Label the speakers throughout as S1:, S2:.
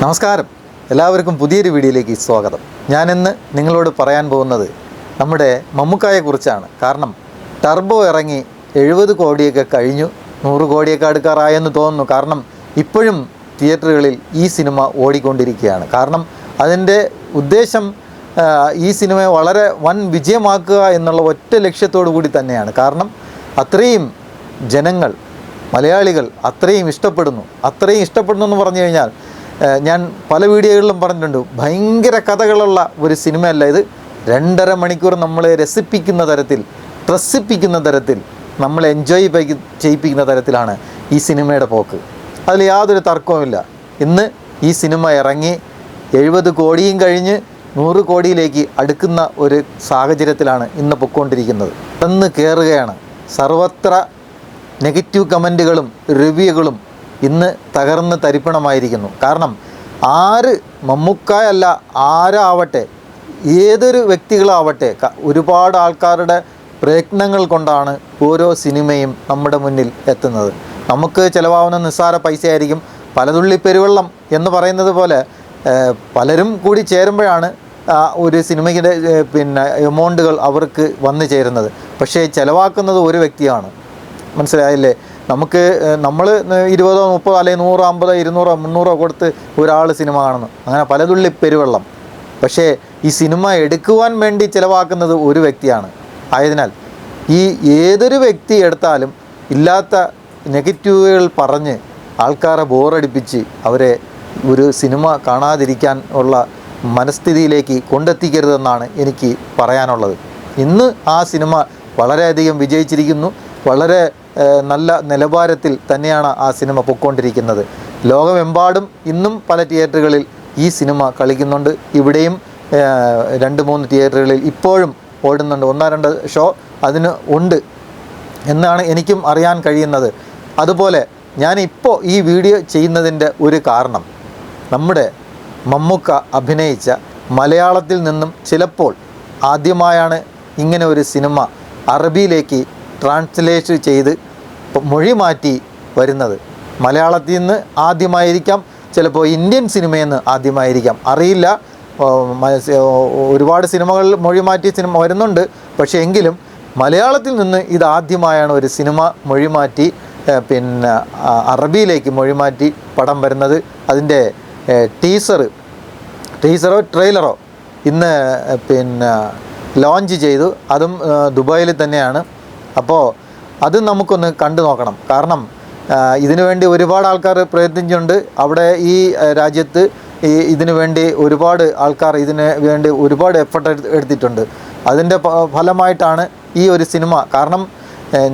S1: നമസ്കാരം. എല്ലാവർക്കും പുതിയൊരു വീഡിയോയിലേക്ക് സ്വാഗതം. ഞാനിന്ന് നിങ്ങളോട് പറയാൻ പോകുന്നത് നമ്മുടെ മമ്മുക്കായെ കുറിച്ചാണ്. കാരണം ടർബോ ഇറങ്ങി എഴുപത് കോടിയൊക്കെ കഴിഞ്ഞു. നൂറ് കോടിയൊക്കെ അടുക്കാറായെന്ന് തോന്നുന്നു. കാരണം ഇപ്പോഴും തിയേറ്ററുകളിൽ ഈ സിനിമ ഓടിക്കൊണ്ടിരിക്കുകയാണ്. കാരണം അതിന്റെ ഉദ്ദേശം ഈ സിനിമയെ വളരെ വൻ വിജയമാക്കുക എന്നുള്ള ഒറ്റ ലക്ഷ്യത്തോടു കൂടി തന്നെയാണ്. കാരണം അത്രയും ജനങ്ങൾ മലയാളികൾ അത്രയും ഇഷ്ടപ്പെടുന്നു. അത്രയും ഇഷ്ടപ്പെടുന്നു എന്ന് പറഞ്ഞു കഴിഞ്ഞാൽ ഞാൻ പല വീഡിയോകളിലും പറഞ്ഞിട്ടുണ്ട്. ഭയങ്കര കഥകളുള്ള ഒരു സിനിമയല്ല ഇത്. രണ്ടര മണിക്കൂർ നമ്മളെ രസിപ്പിക്കുന്ന തരത്തിൽ ത്രസിപ്പിക്കുന്ന തരത്തിൽ നമ്മളെ എൻജോയ് ചെയ്യിപ്പിക്കുന്ന തരത്തിലാണ് ഈ സിനിമയുടെ പോക്ക്. അതിൽ യാതൊരു തർക്കവുമില്ല. ഇന്ന് ഈ സിനിമ ഇറങ്ങി എഴുപത് കോടിയും കഴിഞ്ഞ് നൂറ് കോടിയിലേക്ക് അടുക്കുന്ന ഒരു സാഹചര്യത്തിലാണ് ഇന്ന് പൊയ്ക്കൊണ്ടിരിക്കുന്നത് പെട്ടെന്ന് കയറുകയാണ് സർവത്ര നെഗറ്റീവ് കമന്റുകളും റിവ്യൂകളും ഇന്ന് തകർന്ന് തരിപ്പണമായിരിക്കുന്നു. കാരണം ആര് മമ്മൂക്കായല്ല ആരാവട്ടെ ഏതൊരു വ്യക്തികളാവട്ടെ ഒരുപാട് ആൾക്കാരുടെ പ്രയത്നങ്ങൾ കൊണ്ടാണ് ഓരോ സിനിമയും നമ്മുടെ മുന്നിൽ എത്തുന്നത്. നമുക്ക് ചിലവാകുന്ന നിസ്സാര പൈസയായിരിക്കും പലതുള്ളി പെരുവെള്ളം എന്ന് പറയുന്നത് പോലെ പലരും കൂടി ചേരുമ്പോഴാണ് ഒരു സിനിമയുടെ പിന്നെ എമൗണ്ടുകൾ അവർക്ക് വന്നു ചേരുന്നത്. പക്ഷേ ചിലവാക്കുന്നത് ഒരു വ്യക്തിയാണ്. മനസ്സിലായില്ലേ? നമുക്ക് നമ്മൾ ഇരുപതോ മുപ്പതോ അല്ലെങ്കിൽ നൂറോ അമ്പതോ ഇരുന്നൂറോ മുന്നൂറോ കൊടുത്ത് ഒരാൾ സിനിമ കാണുന്നു. അങ്ങനെ പലതുള്ളി പെരുവെള്ളം. പക്ഷേ ഈ സിനിമ എടുക്കുവാൻ വേണ്ടി ചിലവാക്കുന്നത് ഒരു വ്യക്തിയാണ്. ആയതിനാൽ ഈ ഏതൊരു വ്യക്തി എടുത്താലും ഇല്ലാത്ത നെഗറ്റീവുകൾ പറഞ്ഞ് ആൾക്കാരെ ബോറടിപ്പിച്ച് അവരെ ഒരു സിനിമ കാണാതിരിക്കാൻ ഉള്ള മനസ്ഥിതിയിലേക്ക് കൊണ്ടെത്തിക്കരുതെന്നാണ് എനിക്ക് പറയാനുള്ളത്. ഇന്ന് ആ സിനിമ വളരെയധികം വിജയിച്ചിരിക്കുന്നു. വളരെ നല്ല നിലവാരത്തിൽ തന്നെയാണ് ആ സിനിമ പൊയ്ക്കൊണ്ടിരിക്കുന്നത് ലോകമെമ്പാടും ഇന്നും പല തിയേറ്ററുകളിൽ ഈ സിനിമ കളിക്കുന്നുണ്ട്. ഇവിടെയും രണ്ട് മൂന്ന് തിയേറ്ററുകളിൽ ഇപ്പോഴും ഓടുന്നുണ്ട്. ഒന്നോ രണ്ട് ഷോ അതിന് ഉണ്ട് എന്നാണ് എനിക്കും അറിയാൻ കഴിയുന്നത്. അതുപോലെ ഞാനിപ്പോൾ ഈ വീഡിയോ ചെയ്യുന്നതിന്റെ ഒരു കാരണം നമ്മുടെ മമ്മൂക്ക അഭിനയിച്ച മലയാളത്തിൽ നിന്നും ചിലപ്പോൾ ആദ്യമായാണ് ഇങ്ങനെ ഒരു സിനിമ അറബിയിലേക്ക് ട്രാൻസ്ലേറ്റ് ചെയ്ത് മൊഴി മാറ്റി വരുന്നത്. മലയാളത്തിൽ നിന്ന് ആദ്യമായിരിക്കാം ചിലപ്പോൾ ഇന്ത്യൻ സിനിമയെന്ന് ആദ്യമായിരിക്കാം. അറിയില്ല ഒരുപാട് സിനിമകൾ മൊഴി മാറ്റിയ സിനിമ വരുന്നുണ്ട്. പക്ഷേ എങ്കിലും മലയാളത്തിൽ നിന്ന് ഇതാദ്യമായാണ് ഒരു സിനിമ മൊഴി മാറ്റി പിന്നെ അറബിയിലേക്ക് മൊഴി മാറ്റി പടം വരുന്നത്. അതിന്റെ ടീസർ ടീസറോ ട്രെയിലറോ ഇന്ന് പിന്നെ ലോഞ്ച് ചെയ്തു. അതും ദുബായിൽ തന്നെയാണ്. അപ്പോൾ അത് നമുക്കൊന്ന് കണ്ടു നോക്കണം. കാരണം ഇതിനു വേണ്ടി ഒരുപാട് ആൾക്കാർ പ്രയത്നിച്ചിട്ടുണ്ട്. അവിടെ ഈ രാജ്യത്ത് ഈ ഇതിനു വേണ്ടി ഒരുപാട് ആൾക്കാർ ഇതിന് വേണ്ടി ഒരുപാട് എഫർട്ട് എടുത്തിട്ടുണ്ട്. അതിന്റെ ഫലമായിട്ടാണ് ഈ ഒരു സിനിമ. കാരണം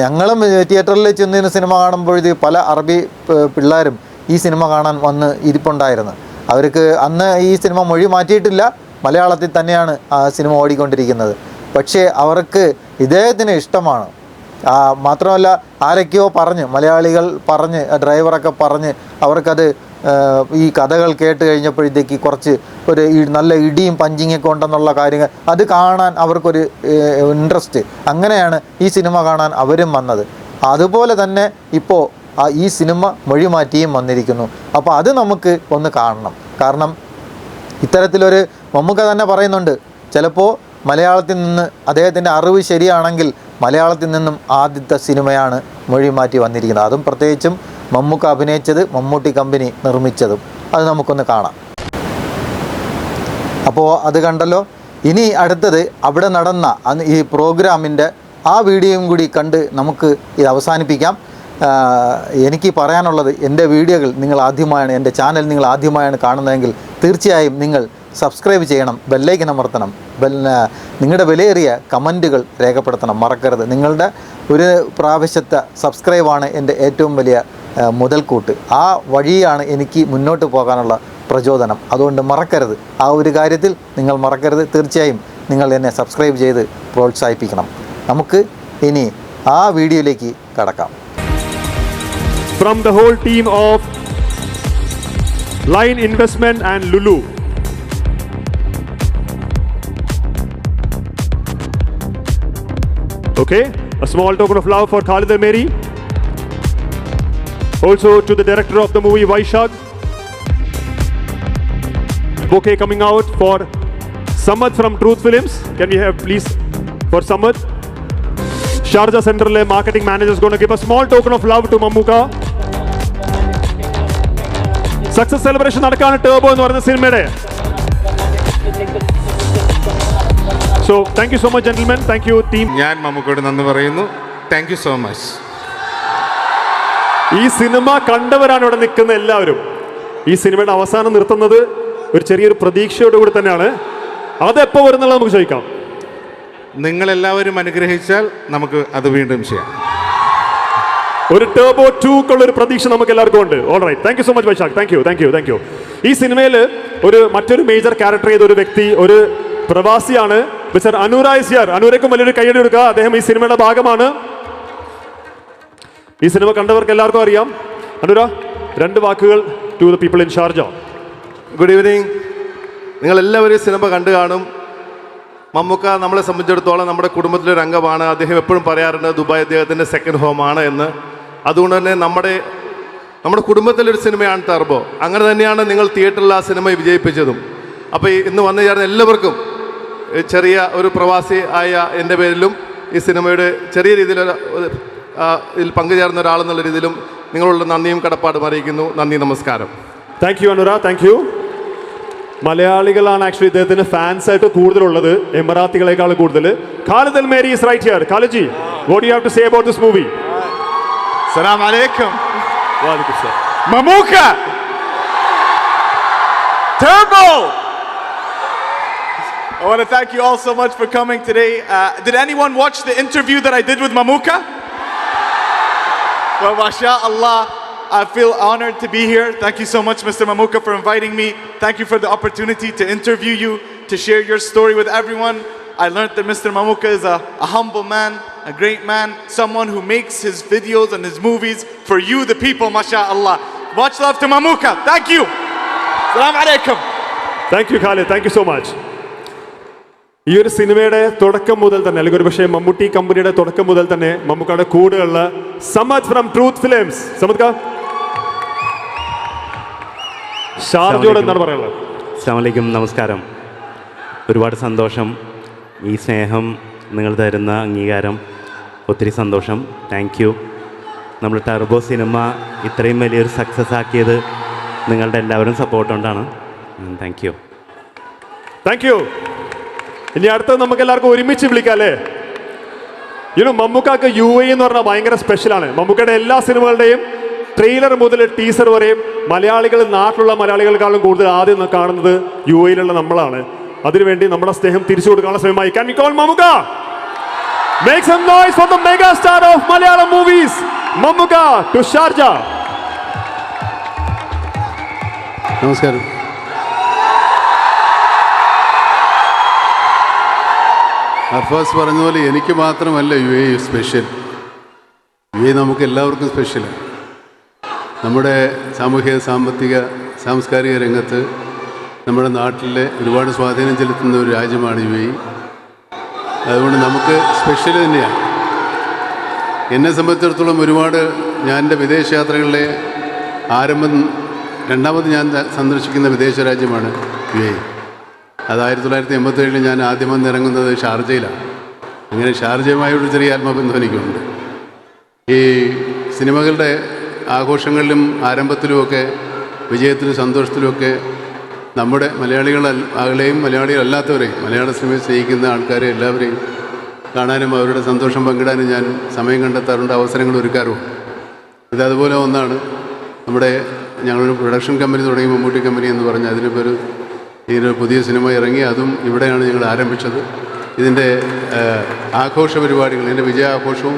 S1: ഞങ്ങളും തിയേറ്ററിൽ ചെന്നിരുന്ന സിനിമ കാണുമ്പോഴത് പല അറബി പിള്ളേരും ഈ സിനിമ കാണാൻ വന്ന് ഇരിപ്പുണ്ടായിരുന്നു. അവർക്ക് അന്ന് ഈ സിനിമ മൊഴി മാറ്റിയിട്ടില്ല. മലയാളത്തിൽ തന്നെയാണ് ആ സിനിമ ഓടിക്കൊണ്ടിരിക്കുന്നത്. പക്ഷേ അവർക്ക് ഇദ്ദേഹത്തിന് ഇഷ്ടമാണ്. മാത്രമല്ല ആരൊക്കെയോ പറഞ്ഞ് മലയാളികൾ പറഞ്ഞ് ഡ്രൈവറൊക്കെ പറഞ്ഞ് അവർക്കത് ഈ കഥകൾ കേട്ട് കഴിഞ്ഞപ്പോഴത്തേക്ക് കുറച്ച് ഒരു നല്ല ഇടിയും പഞ്ചിങ്ങൊക്കെ ഉണ്ടെന്നുള്ള കാര്യങ്ങൾ അത് കാണാൻ അവർക്കൊരു ഇൻട്രസ്റ്റ് അങ്ങനെയാണ് ഈ സിനിമ കാണാൻ അവരും വന്നത്. അതുപോലെ തന്നെ ഇപ്പോൾ ഈ സിനിമ മൊഴി മാറ്റിയും വന്നിരിക്കുന്നു. അപ്പോൾ അത് നമുക്ക് ഒന്ന് കാണണം. കാരണം ഇത്തരത്തിലൊരു മമ്മൂക്ക തന്നെ പറയുന്നുണ്ട് ചിലപ്പോൾ മലയാളത്തിൽ നിന്ന് അദ്ദേഹത്തിന്റെ അറിവ് ശരിയാണെങ്കിൽ മലയാളത്തിൽ നിന്നും ആദ്യത്തെ സിനിമയാണ് മൊഴി മാറ്റി വന്നിരിക്കുന്നത്. അതും പ്രത്യേകിച്ചും മമ്മൂക്ക അഭിനയിച്ചത് മമ്മൂട്ടി കമ്പനി നിർമ്മിച്ചതും. അത് നമുക്കൊന്ന് കാണാം. അപ്പോൾ അത് കണ്ടല്ലോ. ഇനി അടുത്തത് അവിടെ നടന്ന ഈ പ്രോഗ്രാമിന്റെ ആ വീഡിയോയും കൂടി കണ്ട് നമുക്ക് ഇത് അവസാനിപ്പിക്കാം. എനിക്ക് പറയാനുള്ളത് എന്റെ വീഡിയോകൾ നിങ്ങൾ ആദ്യമായാണ് എന്റെ ചാനൽ നിങ്ങൾ ആദ്യമായാണ് കാണുന്നതെങ്കിൽ തീർച്ചയായും നിങ്ങൾ സബ്സ്ക്രൈബ് ചെയ്യണം ബെല്ലൈക്കൻ അമർത്തണം. നിങ്ങളുടെ വിലയേറിയ കമന്റുകൾ രേഖപ്പെടുത്തണം. മറക്കരുത്. നിങ്ങളുടെ ഒരു പ്രാവശ്യത്തെ സബ്സ്ക്രൈബാണ് എന്റെ ഏറ്റവും വലിയ മുതൽക്കൂട്ട്. ആ വഴിയാണ് എനിക്ക് മുന്നോട്ട് പോകാനുള്ള പ്രചോദനം. അതുകൊണ്ട് മറക്കരുത്. ആ ഒരു കാര്യത്തിൽ നിങ്ങൾ മറക്കരുത്. തീർച്ചയായും നിങ്ങൾ എന്നെ സബ്സ്ക്രൈബ് ചെയ്ത് പ്രോത്സാഹിപ്പിക്കണം. നമുക്ക് ഇനി ആ വീഡിയോയിലേക്ക് കടക്കാം.
S2: From the whole team of line investment and Lulu. Okay, a small token of love for Khalid Al Meri. Also to the director of the movie Vaishag. bouquet coming out for Samad from Truth Films. Can we have please for Samad? Sharjah Central marketing manager is going to give a small token of love to Mamuka. Success celebration നടക്കാണ് turbo എന്ന് പറയുന്ന സിനിമയുടെ so thank you so much gentlemen thank you team
S3: ഞാൻ മമ്മൂക്കോട് നന്ദി പറയുന്നു. Thank you so much
S2: ഈ cinema കണ്ടവരാണ് ഇവിടെ നിൽക്കുന്ന എല്ലാവരും. ഈ സിനിമയുടെ അവസാനം നിർത്തുന്നത് ഒരു ചെറിയൊരു പ്രതീക്ഷയോട് കൂടി തന്നെയാണ്. അതെപ്പോ വരുന്നുള്ള നമുക്ക് ചോദിക്കാം.
S3: നിങ്ങളെല്ലാവരും അനുഗ്രഹിച്ചാൽ നമുക്ക് അത് വീണ്ടും ചെയ്യാം.
S2: ഒരു ടേബോ ടൂക്കുള്ള ഒരു പ്രതീക്ഷ നമുക്ക് എല്ലാവർക്കും ഉണ്ട്. All right thank you so much Vaishakh thank you thank you thank you ഈ സിനിമയിൽ ഒരു മറ്റൊരു മേജർ ക്യാരക്ടർ ചെയ്ത ഒരു വ്യക്തി ഒരു പ്രവാസിയാണ്. മിസ്റ്റർ അനുരായ് സിയർ അനുരയ്ക്കും വലിയൊരു കൈയടി കൊടുക്കുക. അദ്ദേഹം ഈ സിനിമയുടെ ഭാഗമാണ്. ഈ സിനിമ കണ്ടവർക്ക് എല്ലാവർക്കും അറിയാം. അനുര രണ്ട് വാക്കുകൾ to the people in Sharjah
S4: good evening നിങ്ങൾ എല്ലാവരും സിനിമ കണ്ടു കാണും. മമ്മൂക്ക നമ്മളെ സംബന്ധിച്ചിടത്തോളം നമ്മുടെ കുടുംബത്തിലൊരു അംഗമാണ്. അദ്ദേഹം എപ്പോഴും പറയാറുണ്ട് ദുബായ് അദ്ദേഹത്തിന്റെ സെക്കൻഡ് ഹോമാണ് എന്ന്. അതുകൊണ്ട് തന്നെ നമ്മുടെ നമ്മുടെ കുടുംബത്തിലൊരു സിനിമയാണ് ടർബോ അങ്ങനെ തന്നെയാണ് നിങ്ങൾ തിയേറ്ററിൽ ആ സിനിമ വിജയിപ്പിച്ചതും. അപ്പോൾ ഇന്ന് വന്നു ചേർന്ന എല്ലാവർക്കും ചെറിയ ഒരു പ്രവാസി ആയ എന്റെ പേരിലും ഈ സിനിമയുടെ ചെറിയ രീതിയിൽ ഇതിൽ പങ്കുചേർന്ന ഒരാളെന്നുള്ള രീതിയിലും നിങ്ങളുള്ള നന്ദിയും കടപ്പാടും അറിയിക്കുന്നു. നന്ദി നമസ്കാരം.
S2: Thank you Anura thank you മലയാളികളാണ് ആക്ച്വലി ഇദ്ദേഹത്തിന് ഫാൻസ് ആയിട്ട് കൂടുതലുള്ളത്. എമറാത്തികളെക്കാൾ കൂടുതൽ Khalid Al Meri is right here Khaleeji what you have to say about this movie
S5: അസ്സലാമു അലൈക്കും വാലിക്കും സലാം Mammukka Turbo! I want to thank you all so much for coming today. Uh, did anyone watch the interview that I did with Mamuka? Well, mashallah. I feel honored to be here. Thank you so much, Mr. Mamuka, for inviting me. Thank you for the opportunity to interview you, to share your story with everyone. I learned that Mr. Mamuka is a, a humble man, a great man, someone who makes his videos and his movies for you, the people, mashallah. Much love to Mamuka. Thank you. Salam alaikum.
S2: Thank you, Khalid. Thank you so much. ഈ ഒരു സിനിമയുടെ തുടക്കം മുതൽ തന്നെ അല്ലെങ്കിൽ ഒരു പക്ഷേ മമ്മൂട്ടി കമ്പനിയുടെ തുടക്കം മുതൽ തന്നെ മമ്മൂക്കയുടെ കൂടെയുള്ള Samad from Truth Films. Samad ഷാർജോട് എന്താണ് പറയാനുള്ളത്?
S6: അസ്സാമലൈക്കും നമസ്കാരം. ഒരുപാട് സന്തോഷം. ഈ സ്നേഹം നിങ്ങൾ തരുന്ന അംഗീകാരം. ഒത്തിരി സന്തോഷം. താങ്ക് യു നമ്മൾ ടർബോ സിനിമ ഇത്രയും വലിയൊരു സക്സസ് ആക്കിയത് നിങ്ങളുടെ എല്ലാവരും സപ്പോർട്ട് കൊണ്ടാണ്. താങ്ക് യു
S2: താങ്ക് യു ഇനി അടുത്തത് നമുക്ക് എല്ലാവർക്കും ഒരുമിച്ച് വിളിക്കാം അല്ലേ ഇനി മമ്മൂക്കാക്ക് യു എ എന്ന് പറഞ്ഞാൽ ഭയങ്കര സ്പെഷ്യലാണ് മമ്മൂക്കയുടെ എല്ലാ സിനിമകളുടെയും ട്രെയിലർ മുതൽ ടീസർ വരെയും മലയാളികൾ നാട്ടിലുള്ള മലയാളികളെക്കാളും കൂടുതൽ ആദ്യം കാണുന്നത് യു എയിലുള്ള നമ്മളാണ്. അതിനുവേണ്ടി നമ്മുടെ സ്നേഹം തിരിച്ചു കൊടുക്കാനുള്ള ശ്രമമായി. Can we call Mammukka? Make some noise for the mega star of Malayalam movies, Mammukka to Sharjah.
S7: നമസ്കാരം. അർഫാസ് പറഞ്ഞ പോലെ എനിക്ക് മാത്രമല്ല U A special. U A നമുക്ക് എല്ലാവർക്കും സ്പെഷ്യലാണ് നമ്മുടെ സാമൂഹിക സാമ്പത്തിക സാംസ്കാരിക രംഗത്ത് നമ്മുടെ നാട്ടിലെ ഒരുപാട് സ്വാധീനം ചെലുത്തുന്ന ഒരു രാജ്യമാണ് യു എ. അതുകൊണ്ട് നമുക്ക് സ്പെഷ്യൽ തന്നെയാണ്. എന്നെ സംബന്ധിച്ചിടത്തോളം ഒരുപാട് ഞാൻ എന്റെ വിദേശയാത്രകളിലെ ആരംഭം രണ്ടാമത് ഞാൻ സന്ദർശിക്കുന്ന വിദേശ രാജ്യമാണ് യു എ. അത് ആയിരത്തി തൊള്ളായിരത്തി എൺപത്തേഴിൽ ഞാൻ ആദ്യം വന്നിറങ്ങുന്നത് ഷാർജയിലാണ്. അങ്ങനെ ഷാർജയുമായൊരു ചെറിയ ആത്മബന്ധം എനിക്കുണ്ട് ഈ സിനിമകളുടെ ആഘോഷങ്ങളിലും ആരംഭത്തിലുമൊക്കെ വിജയത്തിലും സന്തോഷത്തിലുമൊക്കെ നമ്മുടെ മലയാളികൾ ആളെയും മലയാളികളല്ലാത്തവരെയും മലയാള സിനിമയെ സ്നേഹിക്കുന്ന ആൾക്കാരെ എല്ലാവരെയും കാണാനും അവരുടെ സന്തോഷം പങ്കിടാനും ഞാൻ സമയം കണ്ടെത്താറുണ്ട് അവസരങ്ങൾ ഒരുക്കാറുമുണ്ട്. ഇതതുപോലെ ഒന്നാണ് നമ്മുടെ ഞങ്ങളൊരു പ്രൊഡക്ഷൻ കമ്പനി തുടങ്ങി മമ്മൂട്ടി കമ്പനി എന്ന് പറഞ്ഞ് അതിനിപ്പോൾ ഒരു ഇതിനൊരു പുതിയ സിനിമ ഇറങ്ങി അതും ഇവിടെയാണ് ഞങ്ങൾ ആരംഭിച്ചത്. ഇതിന്റെ ആഘോഷ പരിപാടികൾ ഇതിന്റെ വിജയാഘോഷവും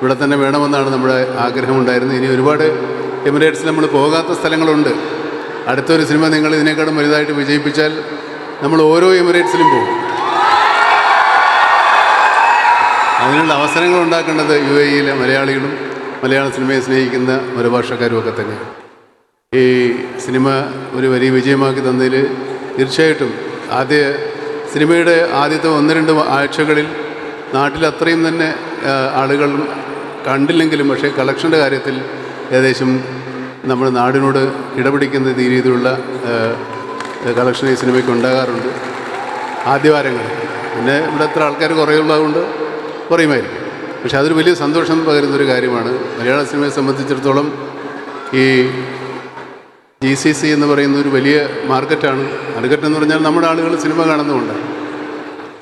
S7: ഇവിടെ തന്നെ വേണമെന്നാണ് നമ്മുടെ ആഗ്രഹമുണ്ടായിരുന്നത്. ഇനി ഒരുപാട് എമിറേറ്റ്സിൽ നമ്മൾ പോകാത്ത സ്ഥലങ്ങളുണ്ട്. അടുത്തൊരു സിനിമ നിങ്ങൾ ഇതിനേക്കാളും വലുതായിട്ട് വിജയിപ്പിച്ചാൽ നമ്മൾ ഓരോ എമിറേറ്റ്സിലും പോകും. അതിനുള്ള അവസരങ്ങൾ ഉണ്ടാക്കേണ്ടത് യു എ ഇയിലെ മലയാളികളും മലയാള സിനിമയെ സ്നേഹിക്കുന്ന മറുഭാഷക്കാരും ഒക്കെ തന്നെ ഈ സിനിമ ഒരു വലിയ വിജയമാക്കി തന്നതിൽ തീർച്ചയായിട്ടും. ആദ്യ സിനിമയുടെ ആദ്യത്തെ ഒന്ന് രണ്ട് ആഴ്ചകളിൽ നാട്ടിൽ അത്രയും തന്നെ ആളുകൾ കണ്ടില്ലെങ്കിലും പക്ഷേ കളക്ഷന്റെ കാര്യത്തിൽ ഏകദേശം നമ്മുടെ നാടിനോട് ഇടപിടിക്കുന്ന രീതിയിലുള്ള കളക്ഷൻ ഈ സിനിമയ്ക്ക് ഉണ്ടാകാറുണ്ട്. ആദ്യവാരങ്ങൾ. പിന്നെ ഇവിടെ എത്ര ആൾക്കാർ കുറയുള്ളതുകൊണ്ട് കുറയുമായിരിക്കും. പക്ഷേ അതൊരു വലിയ സന്തോഷം പകരുന്നൊരു കാര്യമാണ്. മലയാള സിനിമയെ സംബന്ധിച്ചിടത്തോളം ഈ ജി സി സി എന്ന് പറയുന്ന ഒരു വലിയ മാർക്കറ്റാണ്. മാർക്കറ്റ് എന്ന് പറഞ്ഞാൽ നമ്മുടെ ആളുകൾ സിനിമ കാണുന്നുമുണ്ട്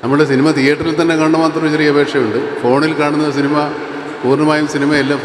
S7: നമ്മുടെ സിനിമ തിയേറ്ററിൽ തന്നെ കാണുന്ന മാത്രം ചെറിയ അപേക്ഷയുണ്ട്. ഫോണിൽ കാണുന്ന സിനിമ പൂർണമായും സിനിമയെല്ലാം